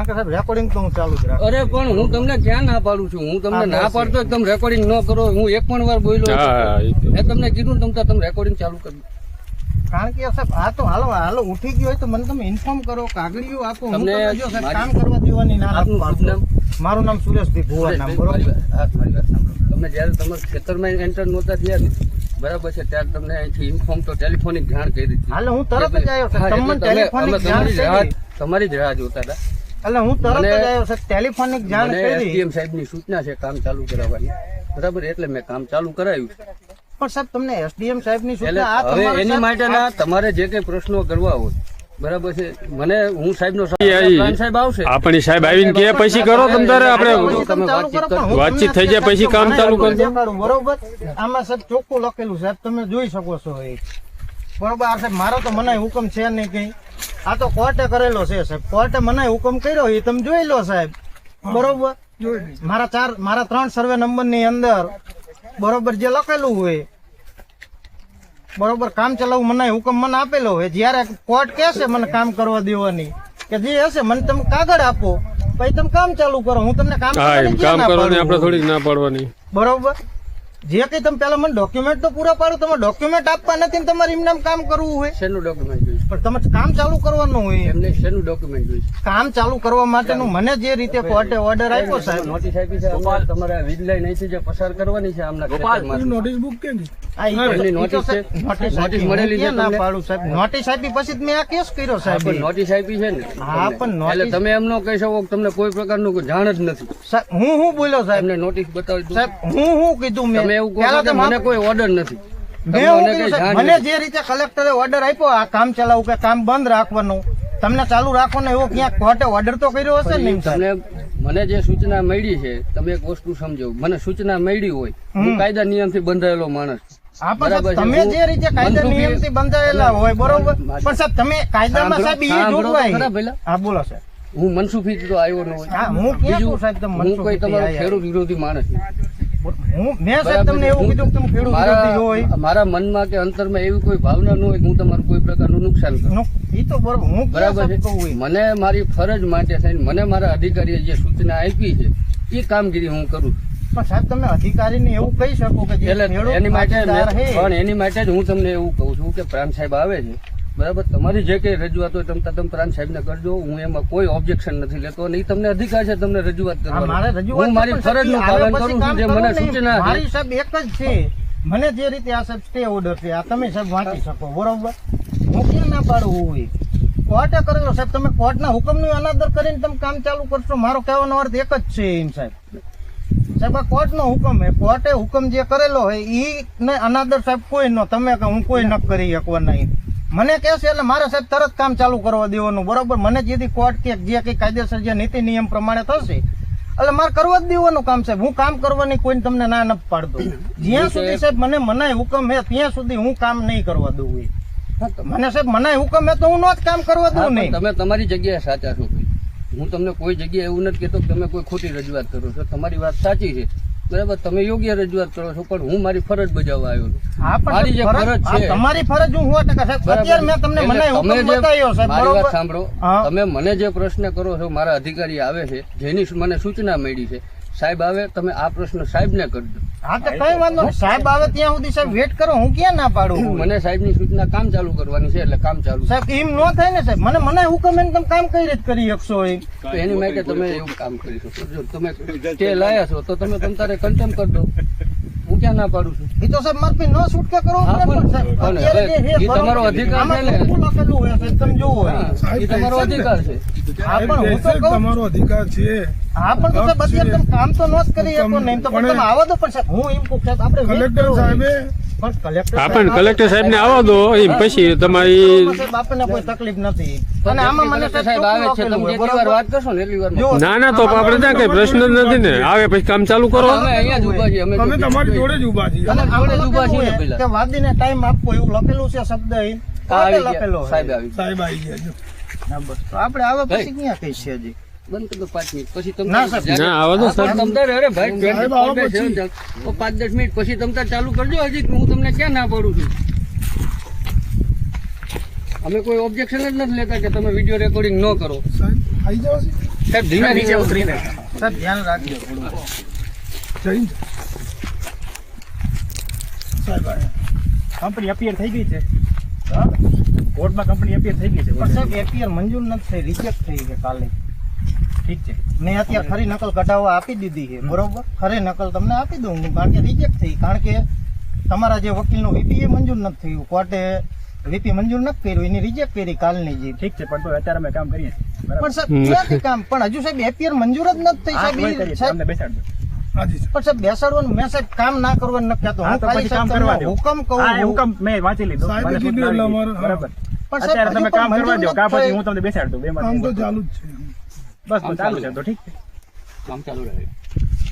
કારણ કે સાહેબ રેકોર્ડિંગ તો હું ચાલુ જ રાખું અરે પણ હું તમને ક્યાં ના પાડું છું? હું તમને ના પાડતો તમે રેકોર્ડિંગ ન કરો. હું એક પણ વાર બોલ્યો હા, એ તો. મેં તમને કીધું ને તમે રેકોર્ડિંગ ચાલુ કરી કારણ કે સાહેબ આ તો હાલો હાલો ઉઠી ગયો હોય તો મને તમે ઇન્ફોર્મ કરો કાગળિયું આપો હું તમને તમને જો સાહેબ કામ કરવા દેવાની ના. શુભ મારું નામ સુરેશભાઈ ભુવા નામ બરોબર. તમે જ્યારે તમારા ખેતરમાં એન્ટર નહોતા થયા ને બરાબર છે ત્યારે તમને અહીંથી ઇન્ફોર્મ તો ટેલિફોનિક જાણ કરી દીધી હાલે હું તરત જ આવ્યો સાહેબ. તમને તમે- ટેલિફોનિક જાણ તમારી જ રાહ કરી તમારી જ રાહ જોતા હતા. એટલે હું તરત જ આવ્યો સર ટેલિફોનિક જાણ કરી. એસડીએમ સાહેબની સૂચના છે કામ ચાલુ કરાવવાની. બરાબર એટલે મેં કામ ચાલુ કરાવ્યું પણ સાહેબ તમને એસડીએમ સાહેબની સૂચના આ હવે એની માટે માટેના તમારે જે કઈ પ્રશ્નો કરવા હોય બરાબર છે મને હું સાહેબનો સાહેબ આવશે. આપણી સાહેબ આવીને કે પછી કરો તમ તારે આપણે વાતચીત કરો, વાતચીત થઈ જાય પછી કામ ચાલુ કરજો. બરોબર આમાં સાહેબ ચોખ્ખું લખેલું સાહેબ તમે જોઈ શકો છો એ. બરોબર સાહેબ મારો તો મને હુકમ છે નહીં કઈ. આ તો કોર્ટે કરેલો છે સાહેબ. કોર્ટે મને હુકમ કર્યો એ તમે જોઈ લો સાહેબ. બરોબર? મારા ચાર મારા ત્રણ સર્વે નંબરની અંદર બરોબર જે લખેલું હોય બરોબર કામ ચલાવવું મને હુકમ મને આપેલો હોય. જ્યારે કોર્ટ કહેશે મને કામ કરવા દેવાની. કે જે હશે મને તમે કાગળ આપો. પછી તમે કામ ચાલુ કરો. હું તમને કામ કરવાની કામ કરવાની આપણે થોડીક ના પાડવાની. બરોબર? જે કઈ તમે પેલા મને ડોક્યુમેન્ટ તો પૂરા પાડો તમે ડોક્યુમેન્ટ આપવા નથી ને તમારે એમને એમ કામ કરવું હોય. શેનું ડોક્યુમેન્ટ જોઈએ? પણ તમે કામ ચાલુ કરવાનું હોય. એમને શેનું ડોક્યુમેન્ટ જોઈએ? કામ ચાલુ કરવા માટેનું મને જે રીતે કોર્ટે ઓર્ડર આપ્યો સાહેબ. નોટિસ આપી છે તમારે વીજ લાઈન અહીંથી જે પસાર કરવાની છે આમના નોટિસ બુક સાહેબ તમે એમ ન કહી શકો તમને કોઈ પ્રકારનું જાણ જ નથી. હું હું બોલ્યો સાહેબ? નોટિસ બતાવી સાહેબ હું હું કીધું મેં? એવું મને કોઈ ઓર્ડર નથી. મને જે રીતે કલેક્ટરે ઓર્ડર આપ્યો આ કામ ચલાવું કે કામ બંધ રાખવાનું તમને ચાલુ રાખવાનું એવો ક્યાંક કોર્ટે ઓર્ડર તો કર્યો હશે ને મને જે સૂચના મળી છે તમે એક વસ્તુ સમજો. મને સૂચના મળી હોય હું કાયદા નિયમથી બંધાયેલો માણસ. તમે જે રીતે કાયદા નિયમથી બંધાયેલા હોય બરોબર? પણ સાહેબ તમે કાયદામાં સાહેબ એ તો જોગવાઈ હા બોલો સાહેબ. હું મનસુખી તો આવ્યો ન હોય. હું કોઈ તમારો ખેડૂત વિરોધી માણસ મારા મનમાં કે અંતરમાં એવી કોઈ ભાવના ન હોય કે હું તમારું કોઈ પ્રકારનું નુકસાન કરું. તો બરોબર છે? મને મારી ફરજ માટે થઈને મને મારા અધિકારીએ જે સૂચના આપી છે એ કામગીરી હું કરું પણ સાહેબ તમે અધિકારીને એવું કહી શકો કે એટલે એની માટે પણ એની માટે જ હું તમને એવું કહું છું કે પ્રાંત સાહેબ આવે છે. બરાબર? તમારી જે કઈ રજૂઆત હોય તમે તમે પ્રાંત સાહેબને કરજો. હું એમાં કોઈ ઓબ્જેક્શન નથી લેતો. અને તમને અધિકાર છે તમને રજૂઆત કરવાની. હું મારી ફરજનું પાલન કરું છું જે મને સૂચના મારી સાહેબ એક જ છે. મને જે રીતે આ સાહેબ સ્ટે ઓર્ડર છે આ તમે સાહેબ વાંચી શકો બરોબર? હું ક્યાં ના પાડું હોય કોર્ટે કરેલો સાહેબ તમે કોર્ટના હુકમનું અનાદર કરીને તમે કામ ચાલુ કરશો. મારો કહેવાનો અર્થ એક જ છે એમ સાહેબ. સાહેબ આ કોર્ટનો હુકમ હે કોર્ટે હુકમ જે કરેલો હોય ને અનાદર સાહેબ કોઈ ન તમે કે હું કોઈ ન કરી શકવાના એમ. મને કહે છે એટલે મારે સાહેબ તરત કામ ચાલુ કરવા દેવાનું બરોબર? મને જેથી કોર્ટ કે જે કંઈ કાયદેસર જે નીતિ નિયમ પ્રમાણે થશે એટલે મારે કરવા જ દેવાનું કામ સાહેબ. હું કામ કરવાની કોઈને તમને ના ન પાડતો. જ્યાં સુધી સાહેબ. મને મનાય હુકમ હે ત્યાં સુધી હું કામ નહીં કરવા દઉં એ. મને સાહેબ મનાય હુકમ હે તો હું નો જ કામ કરવા દઉં નહીં. તમે તમારી જગ્યાએ સાચા છો હું તમને કોઈ જગ્યાએ એવું નથી કહેતો કે તમે કોઈ ખોટી રજૂઆત કરો છો. તમારી વાત સાચી છે. બરાબર તમે યોગ્ય રજૂઆત કરો છો પણ હું મારી ફરજ બજાવવા આવ્યો છું. મારી જે ફરજ- છે તમારી ફરજ હું સો ટકા સાહેબ અત્યારે મેં તમને મને હુકમ બતાવ્યો સાહેબ મારી વાત સાંભળો. તમે મને જે પ્રશ્ન કરો છો મારા અધિકારી આવે છે જેની મને સૂચના મળી છે સાહેબ આવે તમે આ પ્રશ્ન સાહેબને કરજો હા તો કઈ વાંધો સાહેબ આવે ત્યાં સુધી સાહેબ વેટ કરો હું ક્યાં ના પાડું મને સાહેબની સૂચના કામ ચાલુ કરવાની છે એટલે કામ ચાલુ. સાહેબ એમ નો થાય ને સાહેબ. મને મને હુકમ એને તમે કામ કઈ રીતે કરી શકશો એમ તો એની માટે તમે એવું કામ કરી શકો. જો તમે તે લાયા છો તો તમે તમ તારે કન્ટેમ કરી દો. હું ક્યાં ના પાડું છું? એ તો સાહેબ મારે ન છૂટકે એ તમારો અધિકાર છે ને. હોય તમે જોવો એ. હા, તમારો અધિકાર છે. તમારો અધિકાર છે. હા પણ તો સાહેબ કામ તો ન જ કરી શકો ને તો પણ પણ- તમે આવો તો પણ સાહેબ. હું એમ કહું આપણે કલેક્ટર સાહેબે પણ કલેક્ટર સાહેબ ને આવવા દો એમ પછી તમારી સાહેબ કોઈ તકલીફ નથી. અને આમાં મને સાહેબ આવે છે તમે જેટલી વાર વાત કરશો ને એટલી વાર ના ના તો આપણે ત્યાં કઈ પ્રશ્ન જ નથી. ને. આવે પછી કામ ચાલુ કરો? અમે અહીંયા જ ઊભા છીએ અમે તમારી જોડે જ ઊભા છીએ અને જોડે જ ઊભા છીએ. ને લખેલું હોય પેલા. કે વાદીને ટાઈમ આપવો એવું લખેલું છે શબ્દ અહીં. આ આવી કોર્ટે લખેલો સાહેબ આવી સાહેબ આવી ગયા જો. ના, બસ. તો આપણે આવે પછી ક્યાં કઈ છે હજી? બંધ કરી દો પાંચ મિનિટ પછી તમે ના, અરે ભાઈ દસ મિનિટ પછી તમ ચાલુ કરજો હજી હું તમને ક્યાં ના પાડું છું? અમે કોઈ ઓબ્જેક્શન જ નથી લેતા કે તમે વીડિયો રેકોર્ડિંગ ન કરો. સાહેબ આવી જાઓ છે સાહેબ ધીમે નીચે ઉતરીને. સાહેબ ધ્યાન રાખજો. થોડું જઈને સાહેબ કંપની અપિયર થઈ ગઈ છે. કોર્ટમાં કંપની અપિયર થઈ ગઈ છે. પણ સાહેબ મંજૂર નથી થઈ રિજેક્ટ થઈ છે કાલે. ઠીક છે. મેં અત્યારે ખરી નકલ કઢાવવા આપી દીધી છે બરોબર? ખરી નકલ તમને આપી દઉં હું કારણ કે રિજેક્ટ થઈ. કારણ કે તમારા જે વકીલનું વીપી એ મંજૂર નથી થયું. કોર્ટે વીપી મંજૂર નથી કર્યું એની રિજેક્ટ કરી કાલની જે ઠીક છે પણ અત્યારે અમે કામ કરીએ પણ સાહેબ કામ? પણ હજુ સાહેબ એપીઆર મંજૂર જ નથી થઈ સાહેબ. સાહેબ. બેસાડજો. પણ સાહેબ બેસાડવાનું મેં સાહેબ કામ ના કરવાનું નથી કહેતો. હું ખાલી કામ કરવા. હુકમ કહું હુકમ મેં વાંચી લીધો. બરાબર. પણ સાહેબ તમે કામ કરવા દો કા પછી હું તમને બેસાડ દઉં કામ તો ચાલુ જ છે. બસ ચાલુ ચાલુ છે તો ઠીક છે. કામ ચાલુ રહે.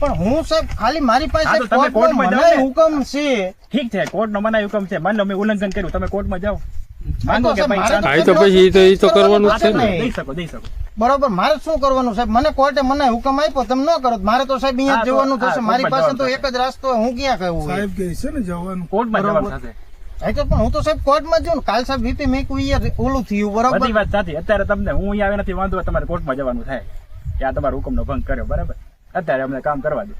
પણ હું સાહેબ ખાલી મારી પાસે તમે કોર્ટમાં જાઓ હુકમ છે. ઠીક છે કોર્ટનો મનાઈ હુકમ છે. માન લો મેં ઉલ્લંઘન કર્યું. તમે કોર્ટમાં જાઓ. માંગો કે ભાઈ તો પછી તો- એ તો કરવાનું છે ને. દઈ શકો દઈ શકો. બરોબર મારે શું કરવાનું સાહેબ? મને કોર્ટે મને હુકમ આપ્યો તમે ન કરો. મારે તો સાહેબ અહીંયા જવાનું થશે. મારી પાસે તો એક જ રસ્તો હું ક્યાં કહું સાહેબ કહે છે ને જવાનું. કોર્ટમાં જવાનું થશે હા, હું તો સાહેબ કોર્ટમાં જ જાઉં કાલ સાહેબ રીતે મેં કોઈ ઓલું થયું બરોબર? બધી વાત સાચી. અત્યારે તમને હું અહીંયા આવે નથી વાંધો તમારે કોર્ટમાં જવાનું થાય. કે આ તમારા હુકમનો ભંગ કર્યો બરાબર? અત્યારે અમને કામ કરવા દો.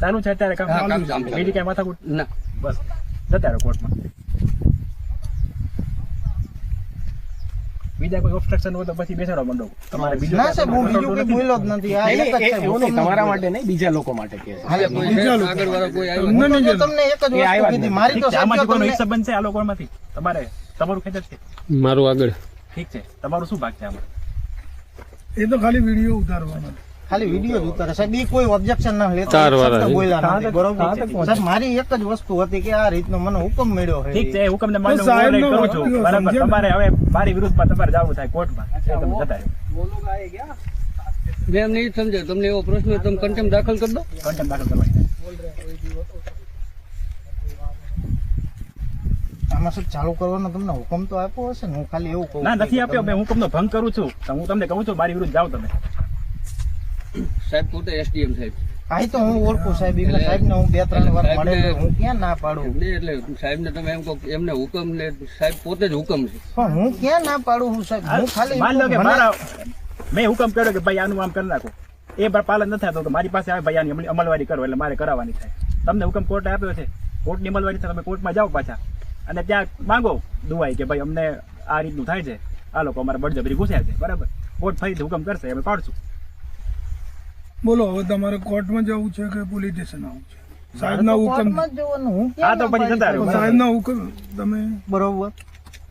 ચાલુ છે અત્યારે કામ. બીજી કઈ માથાકૂટ? ના. બસ. અત્યારે કોર્ટમાં બીજા કોઈ ઓબ્સ્ટ્રક્શન હોય તો પછી બેસાડો મંડો તમારે બીજું ના સાહેબ હું બીજું કઈ બોલ્યો જ નથી. આ એક જ છે એવું નહીં હુકમનો જ તમારા માટે નહીં બીજા લોકો માટે કે છે. બીજા લોકો. આગળ વાળા કોઈ આવ્યો તમને હું તો નહીં જો તમને એક જ વસ્તુ કીધી. મારી તો ઠીક છે સાહેબ આમાંથી જો કોઈનો બનશે આ લોકોમાંથી તમારે તમારું ખેતર છે. મારું આગળ. ઠીક છે તમારું શું ભાગ છે આમાં? એ તો ખાલી વીડિયો ઉતારવાનો. ખાલી વીડિયો જ ઉતારે. સાહેબ બી કોઈ ઓબ્જેક્શન ના લેતા. ચાર વાર શબ્દ બોલ્યા નથી બરોબર સાહેબ મારી એક જ વસ્તુ હતી કે આ રીતનો મને હુકમ મળ્યો છે ઠીક છે એ હુકમને માન્ય તો હું સાહેબનો override કરું છું. બરાબર તમારે હવે મારી વિરુદ્ધમાં તમારે જવું થાય કોર્ટમાં. તમે જતા રહ્યો મેં એમ નહીં સમજે તમને એવો પ્રશ્ન તમે કન્ટેમ દાખલ કરી દો. કન્ટેમ દાખલ કરવાની આમાં શું ચાલુ કરવાનો તમને હુકમ તો આપ્યો હશે ને? હું ખાલી એવું કહું ના નથી આપ્યો. મેં હુકમનો ભંગ કરું છું. તો હું તમને કહું છું મારી વિરુદ્ધ જાઓ તમે. સાહેબ પોતે એસડીએમ સાહેબ. આ તો હું ઓળખું સાહેબ એટલે સાહેબ ને હું બે ત્રણ વાર મળેલો હું ક્યાં ના પાડું? એટલે સાહેબ ને તમે એમ કહો એમને હુકમ ને સાહેબ પોતે જ હુકમ છે. પણ હું ક્યાં ના પાડું હું સાહેબ? હું ખાલી માન લો કે મારા મેં હુકમ કર્યો કે ભાઈ આનું આમ કરી નાખો. એ પાલન નથી થતું કે મારી પાસે આવે ભાઈ આની અમલવારી કરો એટલે મારે કરાવવાની થાય. તમને હુકમ કોર્ટે આપ્યો છે. કોર્ટની અમલવારી થાય તમે કોર્ટમાં જાઓ પાછા. અને ત્યાં માંગો દુવાઈ કે ભાઈ અમને આ રીતનું થાય છે. આ લોકો અમારા બળજબરી ઘૂસ્યા છે. બરાબર? કોર્ટ ફરીથી હુકમ કરશે અમે પાડશું. બોલો હવે તમારે કોર્ટમાં જવું છે કે પોલીસ સ્ટેશન આવવું છે? સાહેબના હુકમ હું તો પછી. સાહેબના હુકમ તમે બરોબર.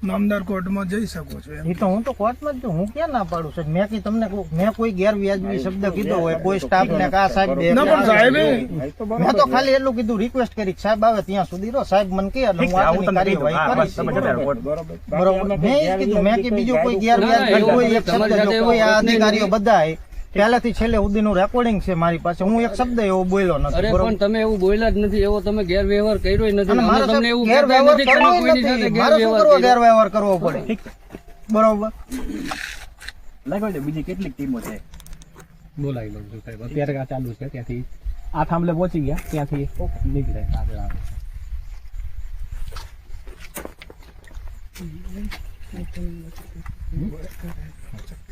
નામદાર કોર્ટમાં જઈ શકો છો એ તો હું તો કોર્ટમાં જ છું હું ક્યાં ના પાડું સાહેબ? મેં કી તમને મેં કોઈ ગેરવ્યાજબી શબ્દ કીધો હોય કોઈ સ્ટાફ ને કા સાહેબ બે ના પણ સાહેબ મેં તો ખાલી એટલું કીધું રિક્વેસ્ટ કરી સાહેબ આવે ત્યાં સુધી રહો. સાહેબ મને કે એટલે હું કોર્ટ. બરોબર. મેં કીધું. મેં કે બીજું કોઈ ગેરવ્યાજબી કોઈ એક શબ્દ કોઈ આ અધિકારીઓ બધા પહેલાથી છેલ્લે સુધીનું રેકોર્ડિંગ છે મારી પાસે. હું એક શબ્દ એવો બોલ્યો નથી બરોબર? પણ તમે એવું બોલ્યા જ નથી. એવો તમે ગેરવ્યવહાર કર્યો નથી. અને અમે તમને એવું ગેરવ્યવહાર કરવો કોઈની સાથે નથી મારે શું ગેરવ્યવહાર ગેરવ્યવહાર કરવો પડે. બરોબર? લાગ્યો બીજી કેટલીક ટીમો છે? બોલાવી લઉં છું સાહેબ. અત્યારે આ ચાલુ છે ત્યાંથી આ થાંભલે પહોંચી ગયા ત્યાંથી નીકળે આગળ આવે.